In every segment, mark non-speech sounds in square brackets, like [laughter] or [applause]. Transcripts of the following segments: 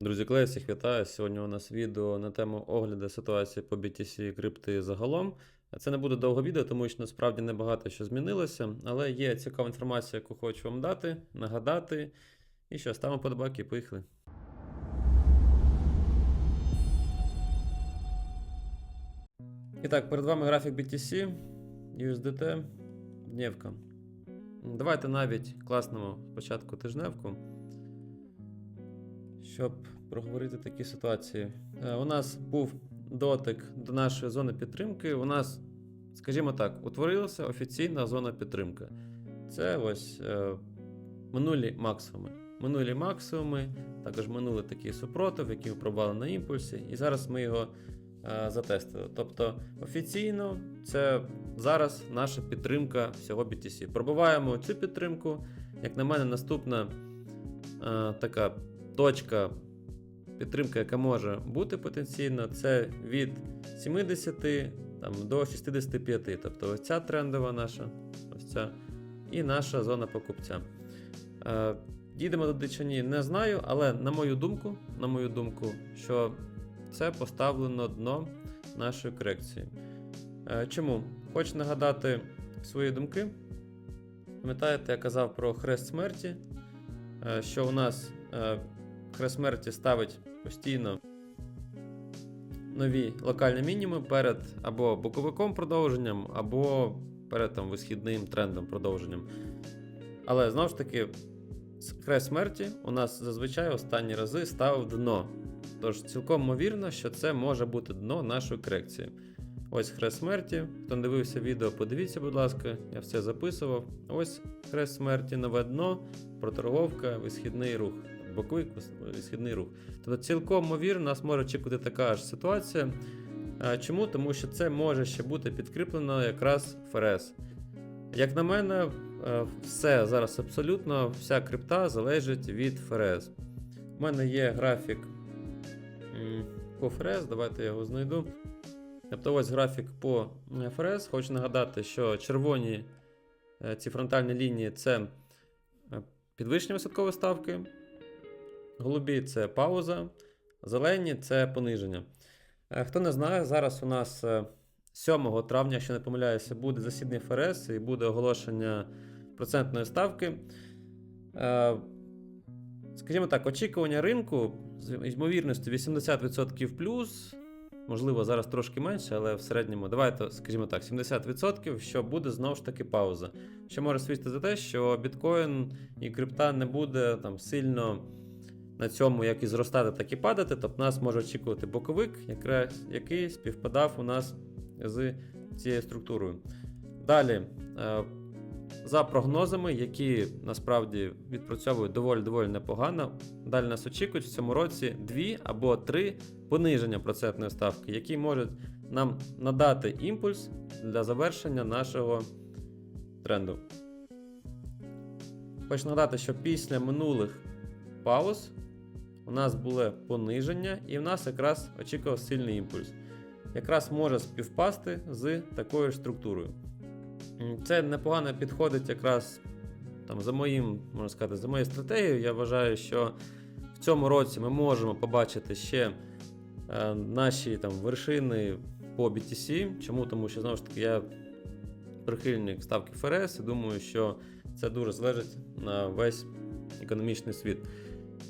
Друзі, колеги, всіх вітаю. Сьогодні у нас відео на тему огляду ситуації по BTC і крипти загалом. Це не буде довго відео, тому що насправді небагато що змінилося, але є цікава інформація, яку хочу вам дати, нагадати. І що, ставимо подобаки і поїхали. І так, перед вами графік BTC, USDT, днівка. Давайте навіть класнемо спочатку тижневку щоб проговорити такі ситуації. Е, У нас був дотик до нашої зони підтримки. У нас, скажімо так, утворилася офіційна зона підтримки. Це ось е, минулі максимуми. Минулі максимуми, також минули такий супротив, який ми пробували на імпульсі, і зараз ми його е, затестили. Тобто офіційно це зараз наша підтримка всього BTC. Пробуваємо цю підтримку. Як на мене, наступна е, така точка підтримки, яка може бути потенційно, це від 70 там, до 65. Тобто ось ця трендова наша, ось ця, і наша зона покупця. Е, Дійдемо туди чи ні, не знаю, але на мою думку, на мою думку, що це поставлено дно нашої корекції. Е, Чому? Хочу нагадати свої думки. Пам'ятаєте, я казав про хрест смерті, е, що у нас е, хрест смерті ставить постійно нові локальні мінімуми перед або боковиком продовженням, або перед там, висхідним трендом продовженням. Але знову ж таки, хрест смерті у нас зазвичай останні рази ставив дно. Тож цілком ймовірно, що це може бути дно нашої корекції. Ось хрест смерті. Хто не дивився відео, подивіться, будь ласка, я все записував. Ось хрест смерті, нове дно, проторговка, висхідний рух, боковий вис- висхідний рух. Тобто цілком ймовірно, нас може очікувати така ж ситуація. Чому? Тому що це може ще бути підкріплено якраз ФРС. Як на мене, е, все зараз абсолютно вся крипта залежить від ФРС. У мене є графік по ФРС, давайте я його знайду. Тобто ось графік по е, ФРС. Хочу нагадати, що червоні е, ці фронтальні лінії це е, підвищення висоткової ставки, голубі це пауза, зелені це пониження. Е, Хто не знає, зараз у нас е, 7 травня, якщо не помиляюся, буде засідання ФРС і буде оголошення процентної ставки. Е, Скажімо так, очікування ринку з ймовірністю 80% плюс, можливо, зараз трошки менше, але в середньому, давайте, скажімо так, 70%, що буде знову ж таки пауза. Що може свідчити за те, що біткоін і крипта не буде там сильно на цьому як і зростати, так і падати. Тобто нас може очікувати боковик, якраз, який співпадав у нас з цією структурою. Далі, е, за прогнозами, які насправді відпрацьовують доволі доволі непогано. Далі нас очікують в цьому році дві або три пониження процентної ставки, які можуть нам надати імпульс для завершення нашого тренду. Хочу нагадати, що після минулих пауз у нас було пониження, і в нас якраз очікував сильний імпульс. Якраз може співпасти з такою ж структурою. Це непогано підходить якраз там, за моїм, можна сказати, за моєю стратегією. Я вважаю, що в цьому році ми можемо побачити ще е, наші там, вершини по BTC. Чому? Тому що знову ж таки я прихильник ставки ФРС і думаю, що це дуже залежить на весь економічний світ.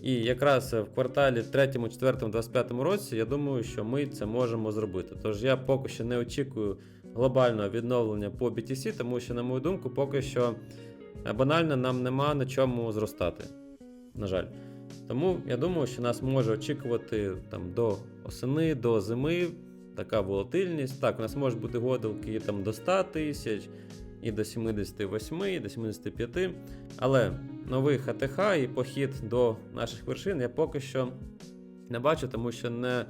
І якраз в кварталі 3, 4, 25 році я думаю, що ми це можемо зробити. Тож я поки що не очікую глобального відновлення по BTC, тому що, на мою думку, поки що е, банально нам нема на чому зростати. На жаль. Тому я думаю, що нас може очікувати там, до осени, до зими така волатильність. Так, у нас можуть бути годилки там, до 100 тисяч, і до 78, і до 75. Але новий ХТХ і похід до наших вершин я поки що не бачу, тому що не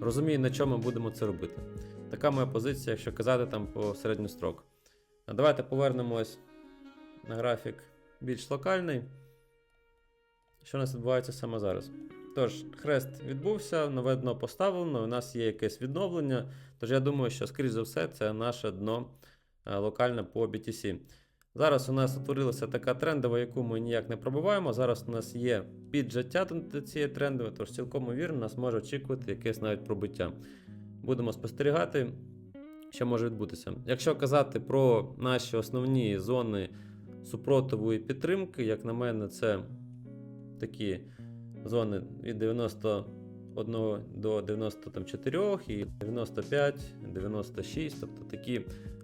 розумію, на чому ми будемо це робити. Така моя позиція, якщо казати там по середньострок. А давайте повернемось на графік більш локальний. Що у нас відбувається саме зараз? Тож, хрест відбувся, нове дно поставлено, у нас є якесь відновлення. Тож я думаю, що, скоріш за все, це наше дно е, локальне по BTC. Зараз у нас утворилася така трендова, яку ми ніяк не пробуваємо. Зараз у нас є піджаття до цієї трендової, тож цілком ймовірно, нас може очікувати якесь навіть пробиття. Будемо спостерігати, що може відбутися. Якщо казати про наші основні зони супротиву і підтримки, як на мене, це такі зони від 91 до 94 і 95, 96, тобто такі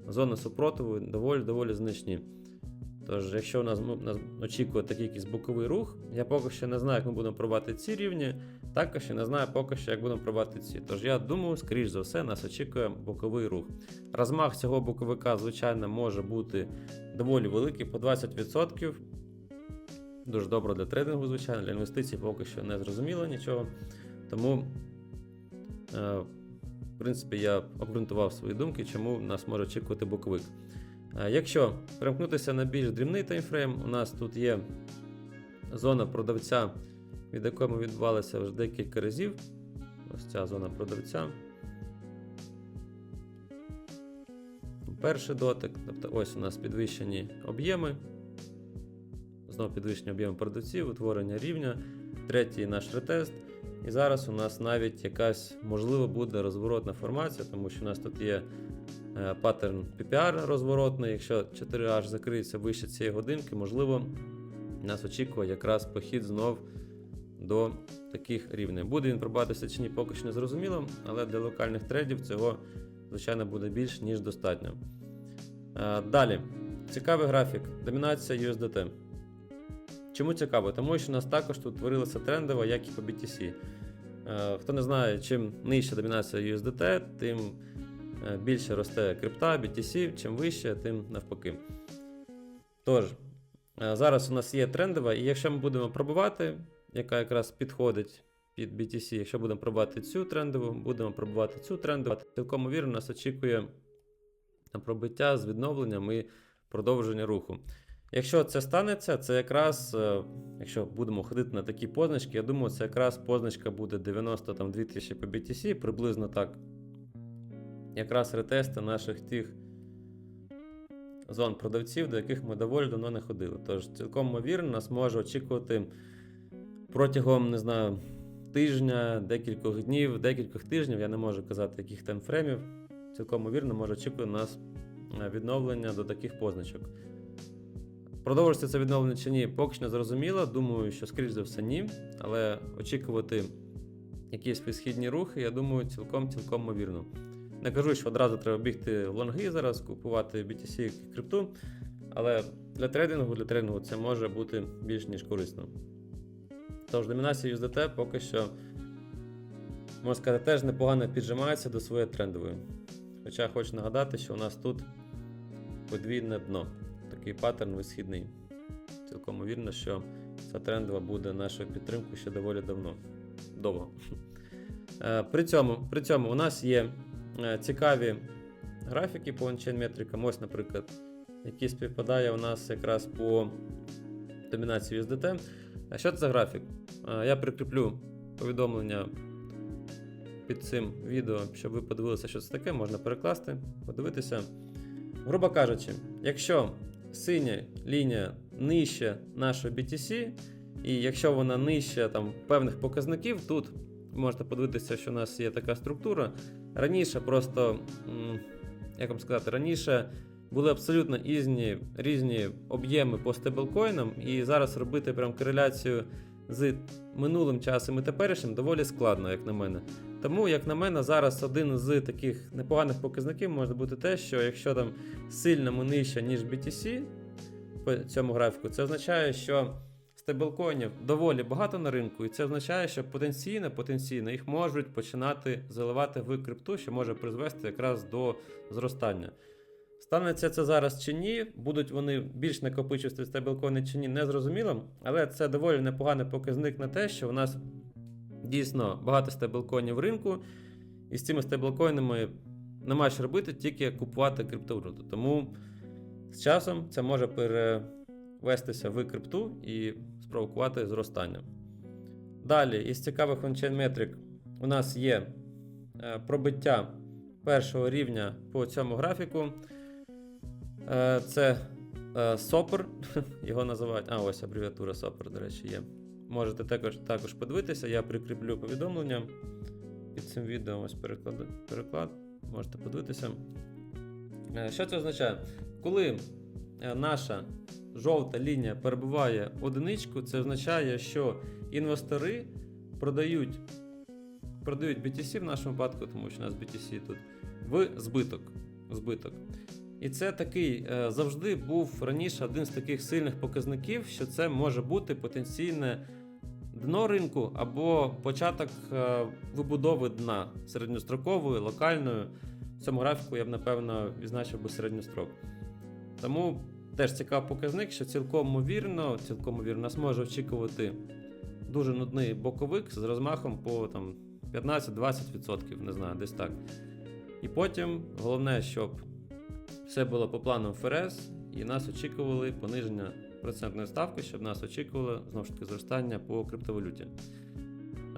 зони супротиву доволі доволі значні. Тож, якщо у нас, ну, нас очікує такий якийсь боковий рух, я поки що не знаю, як ми будемо пробувати ці рівні, також я не знаю поки що, як будемо пробувати ці. Тож я думаю, скоріш за все, нас очікує боковий рух. Розмах цього боковика, звичайно, може бути доволі великий, по 20%. Дуже добре для трейдингу, звичайно, для інвестицій поки що не зрозуміло нічого. Тому, е, в принципі, я обґрунтував свої думки, чому нас може очікувати боковик. Е, Якщо перемкнутися на більш дрібний таймфрейм, у нас тут є зона продавця, від якої ми відбувалися вже декілька разів. Ось ця зона продавця. Перший дотик, тобто ось у нас підвищені об'єми. Знову підвищення об'єму продавців, утворення рівня, третій наш ретест. І зараз у нас навіть якась можливо буде розворотна формація, тому що у нас тут є е, паттерн PPR розворотний. Якщо 4H закриється вище цієї годинки, можливо, нас очікує якраз похід знов до таких рівнів. Буде він пробуватися чи ні, поки що не зрозуміло, але для локальних трейдів цього, звичайно, буде більш ніж достатньо. Е, Далі, цікавий графік. Домінація USDT. Чому цікаво? Тому що у нас також тут творилася трендова, як і по BTC. Е, Хто не знає, чим нижча домінація USDT, тим е, більше росте крипта, BTC, чим вище, тим навпаки. Тож, е, зараз у нас є трендова, і якщо ми будемо пробувати, яка якраз підходить під BTC, якщо будемо пробувати цю трендову, будемо пробувати цю трендову, цілком ймовірно, нас очікує пробиття з відновленням і продовження руху. Якщо це станеться, це якраз, е, якщо будемо ходити на такі позначки, я думаю, це якраз позначка буде 92 тисячі по BTC, приблизно так. Якраз ретести наших тих зон продавців, до яких ми доволі давно не ходили. Тож, цілком ймовірно, нас може очікувати протягом, не знаю, тижня, декількох днів, декількох тижнів, я не можу казати, яких таймфремів. Цілком ймовірно, може очікувати нас е, відновлення до таких позначок. Продовжиться це відновлення чи ні, поки що не зрозуміло. Думаю, що скоріш за все ні. Але очікувати якісь підсхідні рухи, я думаю, цілком цілком ймовірно. Не кажу, що одразу треба бігти в лонги зараз, купувати BTC крипту. Але для трейдингу, для трейдингу це може бути більш ніж корисно. Тож, домінація USDT поки що, можна сказати, теж непогано піджимається до своєї трендової. Хоча хочу нагадати, що у нас тут подвійне дно такий паттерн висхідний. Цілком вірно, що ця трендова буде нашою підтримкою ще доволі давно. Довго. Е, При цьому, при цьому у нас є е, цікаві графіки по ончейн метрикам. Ось, наприклад, який співпадає у нас якраз по домінації USDT. А що це за графік? Е, Я прикріплю повідомлення під цим відео, щоб ви подивилися, що це таке, можна перекласти, подивитися. Грубо кажучи, якщо синя лінія нижче нашого BTC, і якщо вона нижче там, певних показників, тут можете подивитися, що у нас є така структура. Раніше просто, як вам сказати, раніше були абсолютно різні, різні об'єми по стеблкоїнам, і зараз робити прям кореляцію з минулим часом і теперішнім доволі складно, як на мене. Тому, як на мене, зараз один з таких непоганих показників може бути те, що якщо там сильно ми нижче, ніж BTC по цьому графіку, це означає, що стейблкоїнів доволі багато на ринку, і це означає, що потенційно, потенційно їх можуть починати заливати в крипту, що може призвести якраз до зростання. Станеться це зараз чи ні, будуть вони більш накопичувати стейблкоїни чи ні, не зрозуміло, але це доволі непоганий показник на те, що у нас дійсно багато стейблкоїнів в ринку, і з цими стейблкоїнами нема що робити, тільки купувати криптовалюту. Тому з часом це може перевестися в крипту і спровокувати зростання. Далі, із цікавих ончейн метрик у нас є е, пробиття першого рівня по цьому графіку. Е, Це Е, Сопер, [laughs] його називають. А, ось абревіатура Сопер, до речі, є. Можете також, також подивитися, я прикріплю повідомлення під цим відео. Ось переклад, переклад. Можете подивитися. Е, Що це означає? Коли наша жовта лінія перебуває одиничку, це означає, що інвестори продають, продають BTC в нашому випадку, тому що у нас BTC тут в збиток. збиток. І це такий е, завжди був раніше один з таких сильних показників, що це може бути потенційне дно ринку або початок е, вибудови дна середньострокової, локальної. В цьому графіку я б напевно відзначив би середньострок. Тому теж цікавий показник, що цілком ймовірно, цілком ймовірно, нас може очікувати дуже нудний боковик з розмахом по там, 15-20%, не знаю, десь так. І потім головне, щоб все було по плану ФРС, і нас очікували пониження процентної ставки, щоб нас очікувало знову ж таки зростання по криптовалюті.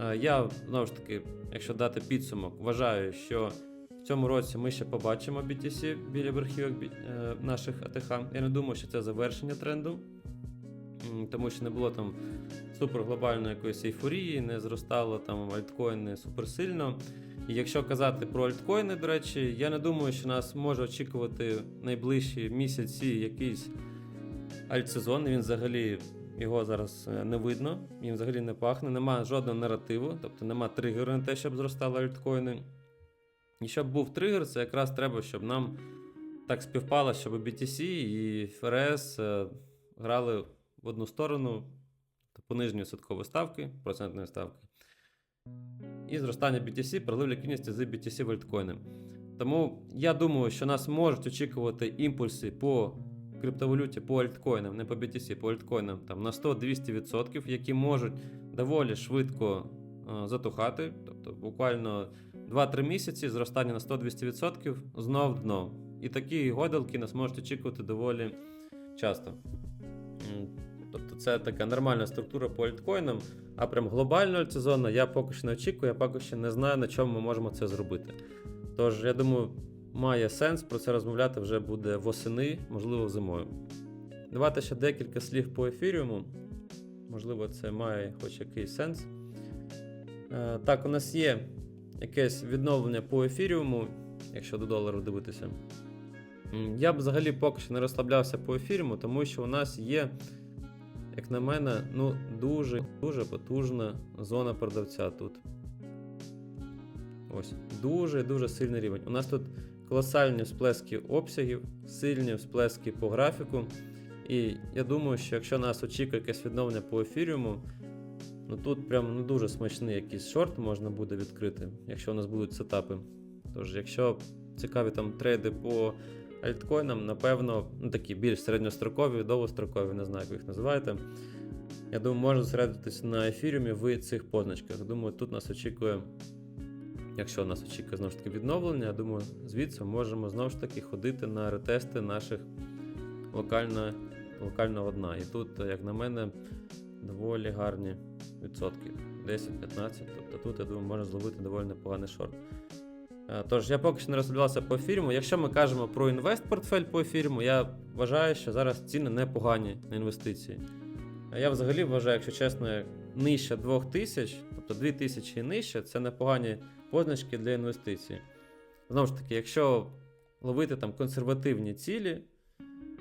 Е, Я знову ж таки, якщо дати підсумок, вважаю, що в цьому році ми ще побачимо BTC біля верхівок е, наших АТХ. Я не думаю, що це завершення тренду, тому що не було там суперглобальної якоїсь ейфорії, не зростало там альткоїни суперсильно. Якщо казати про альткоїни, до речі, я не думаю, що нас може очікувати найближчі місяці якийсь альтсезон. Він взагалі його зараз е, не видно, він взагалі не пахне, немає жодного наративу, тобто немає тригеру на те, щоб зростали альткоїни. І щоб був тригер, це якраз треба, щоб нам так співпало, щоб BTC і ФРС е, грали в одну сторону, тобто пониження відсоткової ставки, процентної ставки. І зростання BTC, прилив ліквідності з BTC в альткоїни. Тому я думаю, що нас можуть очікувати імпульси по криптовалюті, по альткоїнам, не по BTC, по альткоїнам там, на 100-200%, які можуть доволі швидко е, затухати. Тобто буквально 2-3 місяці зростання на 100-200%, знов дно. І такі гойдалки нас можуть очікувати доволі часто. Тобто це така нормальна структура по альткоїнам, а прям глобального альтсезону я поки що не очікую, я поки що не знаю, на чому ми можемо це зробити. Тож, я думаю, має сенс про це розмовляти вже буде восени, можливо, зимою. Давайте ще декілька слів по ефіріуму. Можливо, це має хоч якийсь сенс. Е, так, у нас є якесь відновлення по ефіріуму, якщо до долару дивитися. Я б взагалі поки що не розслаблявся по ефіріуму, тому що у нас є, як на мене, ну, дуже дуже потужна зона продавця тут. Ось, дуже дуже сильний рівень. У нас тут колосальні всплески обсягів, сильні всплески по графіку. І я думаю, що якщо нас очікує якесь відновлення по ефіріуму, ну тут прям ну, дуже смачний якийсь шорт можна буде відкрити, якщо у нас будуть сетапи. Тож, якщо цікаві там трейди по альткоїнам, напевно, ну такі більш середньострокові, довгострокові, не знаю, як ви їх називаєте. Я думаю, можна зосередитись на ефіріумі в цих позначках. Думаю, тут нас очікує, якщо нас очікує знову ж таки відновлення, я думаю, звідси можемо знову ж таки ходити на ретести наших локально, локального дна. І тут, як на мене, доволі гарні відсотки. 10-15. Тобто тут, я думаю, можна зловити доволі непоганий шорт. Е, Тож я поки що не розглядався по ефіріму. Якщо ми кажемо про інвест-портфель по ефіріму, я вважаю, що зараз ціни непогані на інвестиції. А Я взагалі вважаю, якщо чесно, нижче 2000, тобто 2000 і нижче, це непогані позначки для інвестицій. Знову ж таки, якщо ловити там консервативні цілі,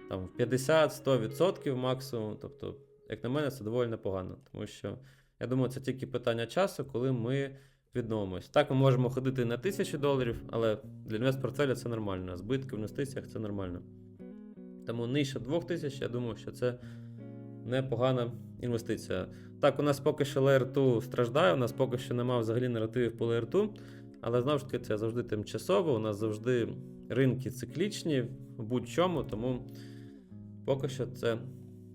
там в 50-100% максимум, тобто, як на мене, це доволі непогано. Тому що я думаю, це тільки питання часу, коли ми відновимось. Так, ми можемо ходити на 1000 доларів, але для інвестпортфеля це нормально. Збитки в інвестиціях це нормально. Тому нижче 2000, я думаю, що це непогана інвестиція. Так, у нас поки що Layer 2 страждає, у нас поки що немає взагалі наративів по Layer 2, але знову ж таки це завжди тимчасово, у нас завжди ринки циклічні в будь-чому, тому поки що це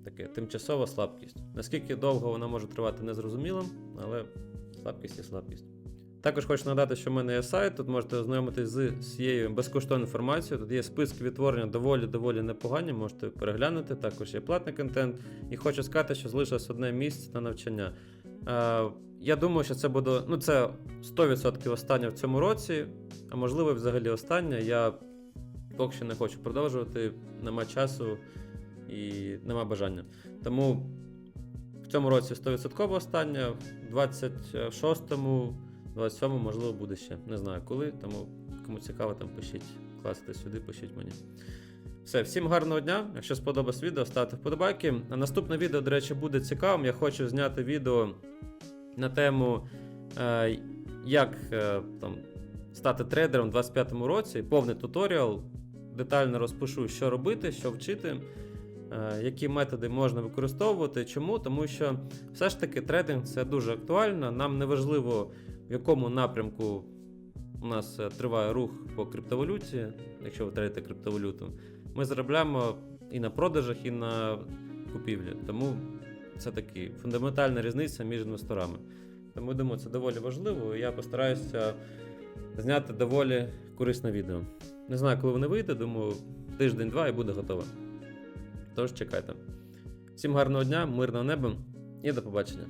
таке тимчасова слабкість. Наскільки довго вона може тривати, незрозуміло, але слабкість є слабкість. Також хочу нагадати, що в мене є сайт, тут можете ознайомитись з цією безкоштовною інформацією. Тут є списки відтворення доволі-доволі непогані, можете переглянути. Також є платний контент. І хочу сказати, що залишилось одне місце на навчання. Е, я думаю, що це буде ну, це 100% останнє в цьому році, а можливо, взагалі останнє. Я поки що не хочу продовжувати, нема часу і нема бажання. Тому в цьому році 100% останнє, в 26-му, 27-му, можливо, буде ще. Не знаю коли, тому кому цікаво, там пишіть, класти сюди, пишіть мені. Все, всім гарного дня. Якщо сподобалось відео, ставте вподобайки. А наступне відео, до речі, буде цікавим. Я хочу зняти відео на тему, е, як е, там, стати трейдером у 25-му році. Повний туторіал. Детально розпишу, що робити, що вчити, е, які методи можна використовувати. Чому? Тому що все ж таки трейдинг це дуже актуально. Нам не важливо, в якому напрямку у нас е, триває рух по криптовалюті, якщо ви трейдите криптовалюту. Ми заробляємо і на продажах, і на купівлі. Тому це таки фундаментальна різниця між інвесторами. Тому думаю, це доволі важливо. і Я постараюся зняти доволі корисне відео. Не знаю, коли воно вийде, думаю, тиждень-два і буде готове. Тож чекайте. Всім гарного дня, мирного неба і до побачення.